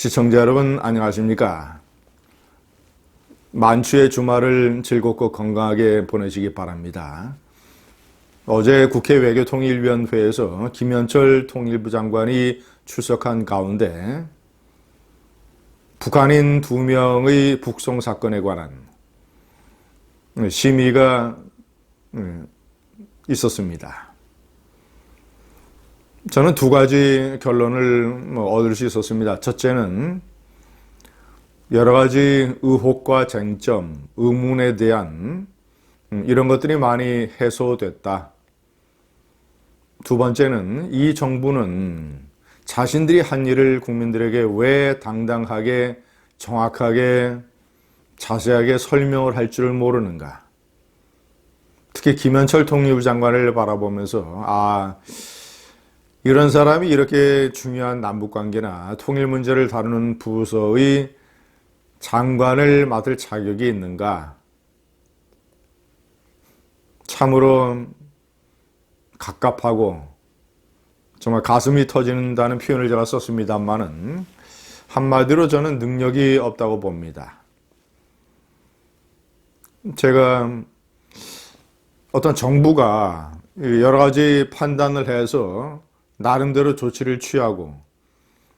시청자 여러분 안녕하십니까? 만추의 주말을 즐겁고 건강하게 보내시기 바랍니다. 어제 국회 외교통일위원회에서 김현철 통일부 장관이 출석한 가운데 북한인 두 명의 북송 사건에 관한 심의가 음, 있었습니다. 저는 두 가지 결론을 뭐 얻을 수 있었습니다. 첫째는 여러 가지 의혹과 쟁점, 의문에 대한 음, 이런 것들이 많이 해소됐다. 두 번째는 이 정부는 자신들이 한 일을 국민들에게 왜 당당하게 정확하게 자세하게 설명을 할 줄을 모르는가. 특히 김현철 통일부 장관을 바라보면서 아 이런 사람이 이렇게 중요한 남북 관계나 통일 문제를 다루는 부서의 장관을 맡을 자격이 있는가? 참으로 갑갑하고 정말 가슴이 터진다는 표현을 제가 썼습니다만은 한마디로 저는 능력이 없다고 봅니다. 제가 어떤 정부가 여러 가지 판단을 해서 나름대로 조치를 취하고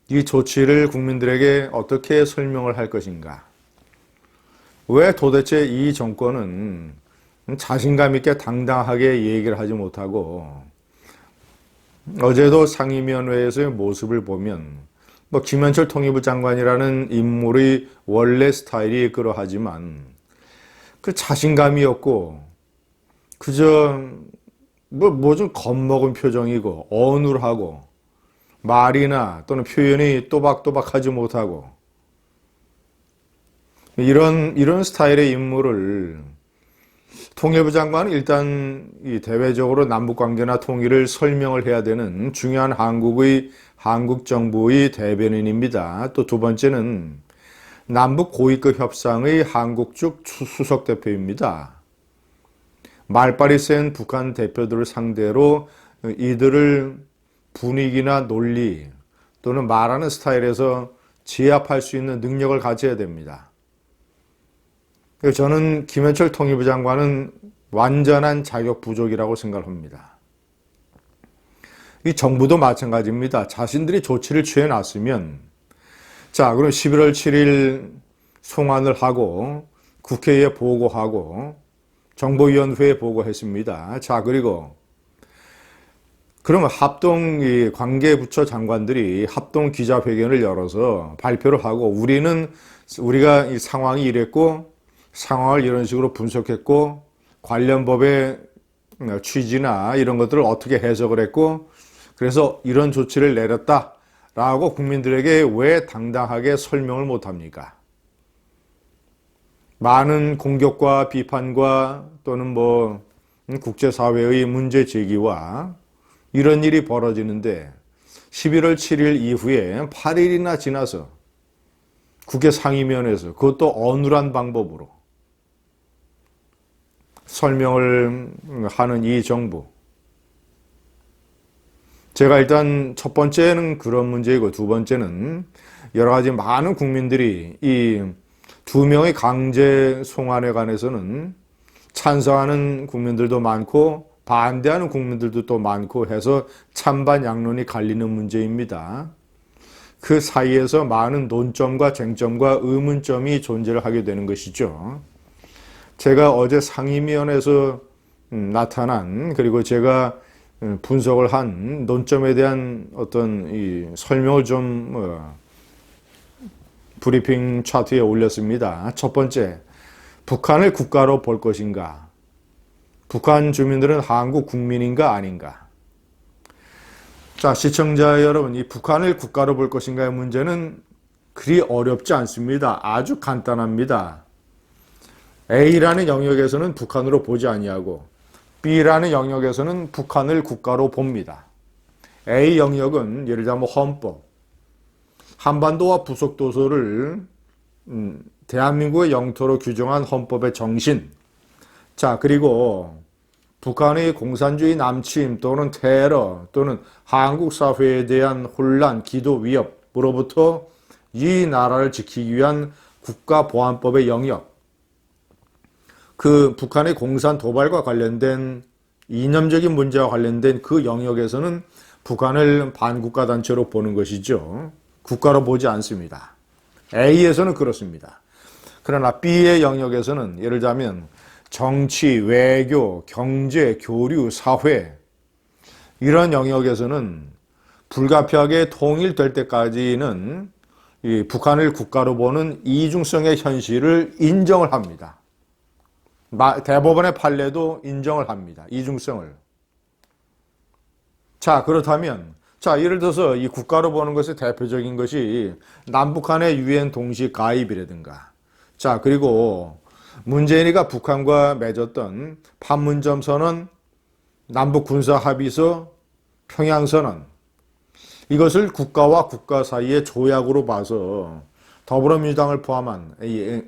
이 조치를 국민들에게 어떻게 설명을 할 것인가? 왜 도대체 이 정권은 자신감 있게 당당하게 얘기를 하지 못하고 어제도 상임위원회에서의 모습을 보면 뭐 김현철 통일부 장관이라는 인물의 원래 스타일이 그러하지만 그 자신감이 없고 그저 뭐뭐좀 겁먹은 표정이고 어눌하고 말이나 또는 표현이 또박또박하지 못하고 이런 이런 스타일의 인물을 통일부 장관은 일단 이 대외적으로 남북 관계나 통일을 설명을 해야 되는 중요한 한국의 한국 정부의 대변인입니다. 또 두 번째는 남북 고위급 협상의 한국 측 수석 대표입니다. 말빨이 센 북한 대표들을 상대로 이들을 분위기나 논리 또는 말하는 스타일에서 제압할 수 있는 능력을 가져야 됩니다. 저는 김현철 통일부 장관은 완전한 자격 부족이라고 생각합니다. 이 정부도 마찬가지입니다. 자신들이 조치를 취해 놨으면 자, 그럼 11월 7일 송환을 하고 국회에 보고하고 정보위원회에 보고했습니다. 자, 그리고 그러면 합동 관계부처 장관들이 합동 기자회견을 열어서 발표를 하고 우리는 우리가 이 상황이 이랬고 상황을 이런 식으로 분석했고 관련 법의 취지나 이런 것들을 어떻게 해석을 했고 그래서 이런 조치를 내렸다라고 국민들에게 왜 당당하게 설명을 못 합니까? 많은 공격과 비판과 또는 뭐 국제사회의 문제 제기와 이런 일이 벌어지는데 11월 7일 이후에 8일이나 지나서 국회 상임위원회에서 그것도 어눌한 방법으로 설명을 하는 이 정부. 제가 일단 첫 번째는 그런 문제이고 두 번째는 여러 가지 많은 국민들이 이 두 명의 강제 송환에 관해서는 찬성하는 국민들도 많고 반대하는 국민들도 또 많고 해서 찬반 양론이 갈리는 문제입니다. 그 사이에서 많은 논점과 쟁점과 의문점이 존재를 하게 되는 것이죠. 제가 어제 상임위원회에서 음, 나타난 그리고 제가 음, 분석을 한 논점에 대한 어떤 이 설명을 좀 어, 브리핑 차트에 올렸습니다. 첫 번째, 북한을 국가로 볼 것인가? 북한 주민들은 한국 국민인가 아닌가? 자, 시청자 여러분, 이 북한을 국가로 볼 것인가의 문제는 그리 어렵지 않습니다. 아주 간단합니다. A라는 영역에서는 북한으로 보지 아니하고 B라는 영역에서는 북한을 국가로 봅니다. A 영역은 예를 들면 헌법, 한반도와 부속도서를 음, 대한민국의 영토로 규정한 헌법의 정신. 자 그리고 북한의 공산주의 남침 또는 테러 또는 한국 사회에 대한 혼란, 기도 위협으로부터 이 나라를 지키기 위한 국가보안법의 영역, 그 북한의 공산 도발과 관련된 이념적인 문제와 관련된 그 영역에서는 북한을 반국가 단체로 보는 것이죠. 국가로 보지 않습니다. A에서는 그렇습니다. 그러나 B의 영역에서는 예를 들자면 정치, 외교, 경제, 교류, 사회 이런 영역에서는 불가피하게 통일될 때까지는 북한을 국가로 보는 이중성의 현실을 인정을 합니다. 대법원의 판례도 인정을 합니다. 이중성을. 자, 그렇다면, 자, 예를 들어서 이 국가로 보는 것의 대표적인 것이 남북한의 유엔 동시 가입이라든가, 자, 그리고 문재인이가 북한과 맺었던 판문점 선언, 남북 군사 합의서, 평양 선언, 이것을 국가와 국가 사이의 조약으로 봐서 더불어민주당을 포함한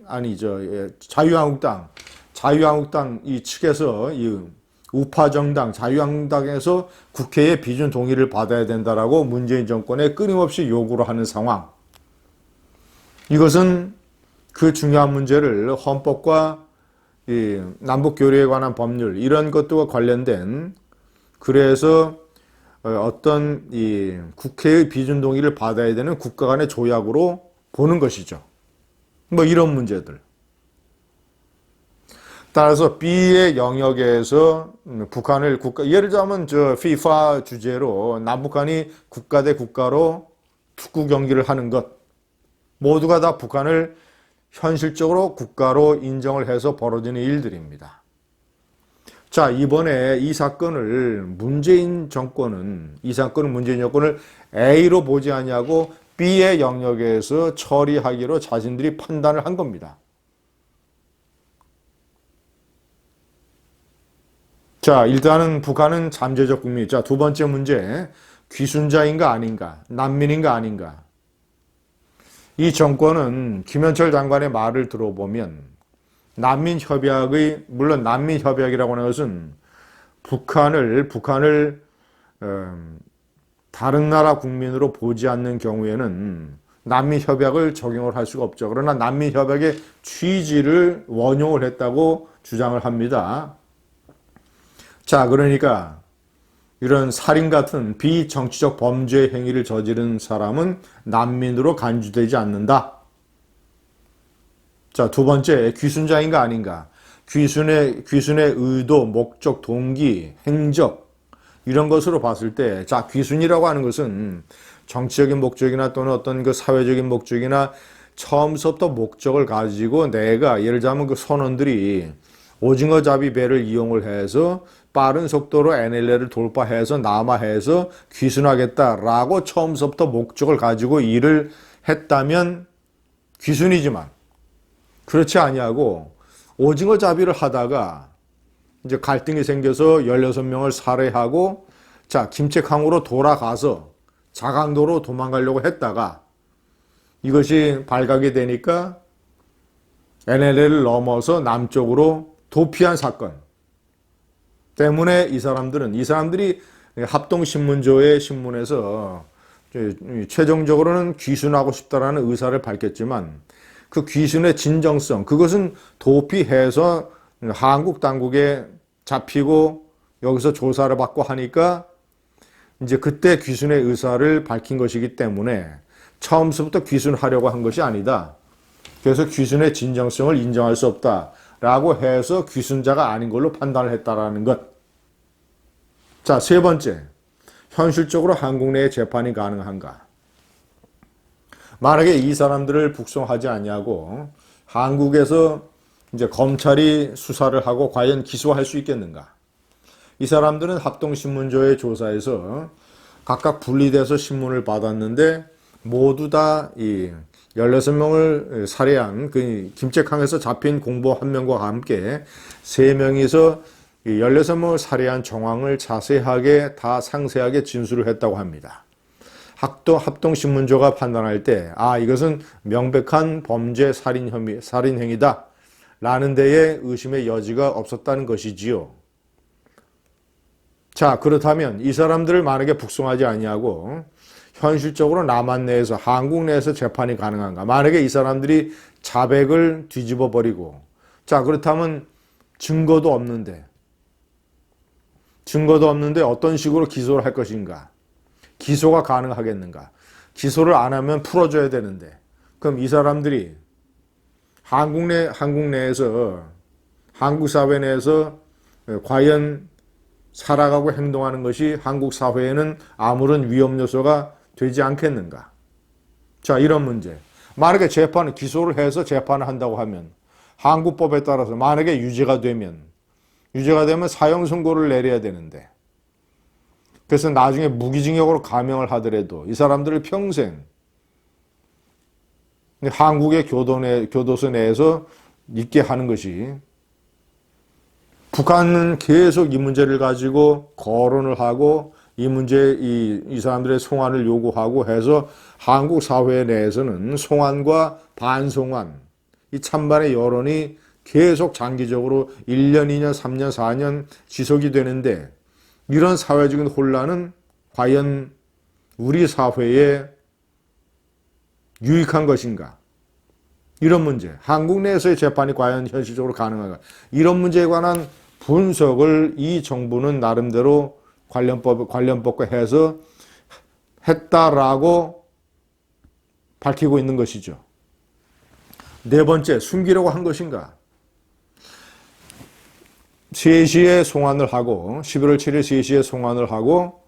아니 저 자유한국당 자유한국당 이 측에서 이 우파 정당 자유한국당에서 국회의 비준 동의를 받아야 된다라고 문재인 정권에 끊임없이 요구를 하는 상황. 이것은 그 중요한 문제를 헌법과 이 남북 교류에 관한 법률 이런 것들과 관련된 그래서 어떤 이 국회의 비준 동의를 받아야 되는 국가 간의 조약으로 보는 것이죠. 뭐 이런 문제들. 따라서 B의 영역에서 북한을 국가 예를 들자면 저 FIFA 주제로 남북한이 국가 대 국가로 축구 경기를 하는 것 모두가 다 북한을 현실적으로 국가로 인정을 해서 벌어지는 일들입니다. 자, 이번에 이 사건을 문재인 정권은 이 사건은 문재인 정권을 A로 보지 않냐고 B의 영역에서 처리하기로 자신들이 판단을 한 겁니다. 자, 일단은 북한은 잠재적 국민. 자, 두 번째 문제. 귀순자인가 아닌가? 난민인가 아닌가? 이 정권은 김현철 장관의 말을 들어보면 난민 협약의 물론 난민 협약이라고 하는 것은 북한을 북한을 음, 다른 나라 국민으로 보지 않는 경우에는 난민 협약을 적용을 할 수가 없죠. 그러나 난민 협약의 취지를 원용을 했다고 주장을 합니다. 자, 그러니까 이런 살인 같은 비정치적 범죄 행위를 저지른 사람은 난민으로 간주되지 않는다. 자, 두 번째, 귀순자인가 아닌가. 귀순의, 귀순의 의도, 목적, 동기, 행적, 이런 것으로 봤을 때, 자, 귀순이라고 하는 것은 정치적인 목적이나 또는 어떤 그 사회적인 목적이나 처음부터 목적을 가지고 내가 예를 들자면 그 선원들이 오징어 잡이 배를 이용을 해서 빠른 속도로 NLL을 돌파해서 남하해서 귀순하겠다라고 처음부터 목적을 가지고 일을 했다면 귀순이지만 그렇지 아니하고 오징어 잡이를 하다가 이제 갈등이 생겨서 16명을 살해하고 자, 김책항으로 돌아가서 자강도로 도망가려고 했다가 이것이 발각이 되니까 NLL을 넘어서 남쪽으로 도피한 사건 때문에 이 사람들은 이 사람들이 합동신문조의 신문에서 최종적으로는 귀순하고 싶다라는 의사를 밝혔지만 그 귀순의 진정성 그것은 도피해서 한국 당국에 잡히고 여기서 조사를 받고 하니까 이제 그때 귀순의 의사를 밝힌 것이기 때문에 처음부터 귀순하려고 한 것이 아니다. 그래서 귀순의 진정성을 인정할 수 없다. 라고 해서 귀순자가 아닌 걸로 판단을 했다라는 것. 자, 세 번째. 현실적으로 한국 내에 재판이 가능한가? 만약에 이 사람들을 북송하지 않냐고 한국에서 이제 검찰이 수사를 하고 과연 기소할 수 있겠는가? 이 사람들은 합동신문조의 조사에서 각각 분리돼서 신문을 받았는데 모두 다이 16명을 살해한 그 김책항에서 잡힌 공보 한 명과 함께 세 명이서 16명을 살해한 정황을 자세하게 다 상세하게 진술을 했다고 합니다. 학도 합동신문조가 판단할 때, 아, 이것은 명백한 범죄 살인 혐의, 살인 행위다. 라는 데에 의심의 여지가 없었다는 것이지요. 자, 그렇다면 이 사람들을 만약에 북송하지 아니하고 현실적으로 남한 내에서 한국 내에서 재판이 가능한가? 만약에 이 사람들이 자백을 뒤집어 버리고 자 그렇다면 증거도 없는데 증거도 없는데 어떤 식으로 기소를 할 것인가? 기소가 가능하겠는가? 기소를 안 하면 풀어줘야 되는데 그럼 이 사람들이 한국 내 한국 내에서 한국 사회 내에서 과연 살아가고 행동하는 것이 한국 사회에는 아무런 위험 요소가 되지 않겠는가? 자, 이런 문제. 만약에 재판을 기소를 해서 재판을 한다고 하면 한국법에 따라서 만약에 유죄가 되면 유죄가 되면 사형 선고를 내려야 되는데 그래서 나중에 무기징역으로 감형을 하더라도 이 사람들을 평생 한국의 교도 내, 교도소 내에서 있게 하는 것이 북한은 계속 이 문제를 가지고 거론을 하고 이 문제, 이, 이 사람들의 송환을 요구하고 해서 한국 사회 내에서는 송환과 반송환, 이 찬반의 여론이 계속 장기적으로 1년, 2년, 3년, 4년 지속이 되는데 이런 사회적인 혼란은 과연 우리 사회에 유익한 것인가? 이런 문제, 한국 내에서의 재판이 과연 현실적으로 가능한가? 이런 문제에 관한 분석을 이 정부는 나름대로 관련법, 관련법과 해서 했다라고 밝히고 있는 것이죠. 네 번째, 숨기려고 한 것인가? 3시에 송환을 하고, 11월 7일 3시에 송환을 하고,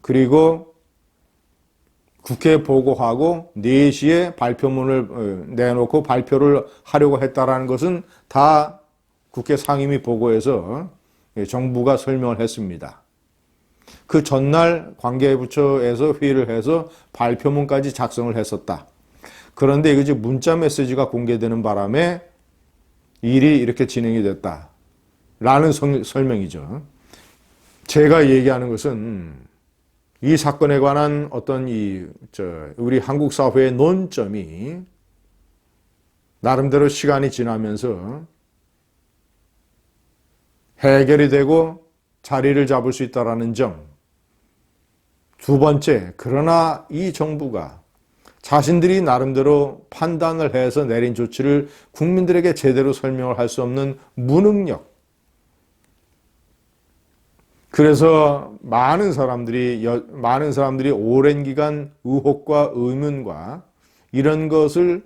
그리고 국회에 보고하고 4시에 발표문을 어, 내놓고 발표를 하려고 했다라는 것은 다 국회 상임위 보고에서 정부가 설명을 했습니다. 그 전날 관계부처에서 회의를 해서 발표문까지 작성을 했었다. 그런데 이것이 문자 메시지가 공개되는 바람에 일이 이렇게 진행이 됐다. 라는 설명이죠. 제가 얘기하는 것은 이 사건에 관한 어떤 이, 저, 우리 한국 사회의 논점이 나름대로 시간이 지나면서 해결이 되고 자리를 잡을 수 있다라는 점. 두 번째, 그러나 이 정부가 자신들이 나름대로 판단을 해서 내린 조치를 국민들에게 제대로 설명을 할 수 없는 무능력. 그래서 많은 사람들이 많은 사람들이 오랜 기간 의혹과 의문과 이런 것을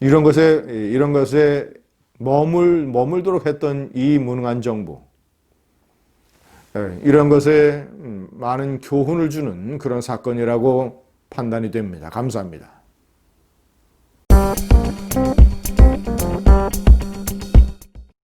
이런 것에 이런 것에 머물 머물도록 했던 이 무능한 정부 예, 이런 것에 음, 많은 교훈을 주는 그런 사건이라고 판단이 됩니다. 감사합니다.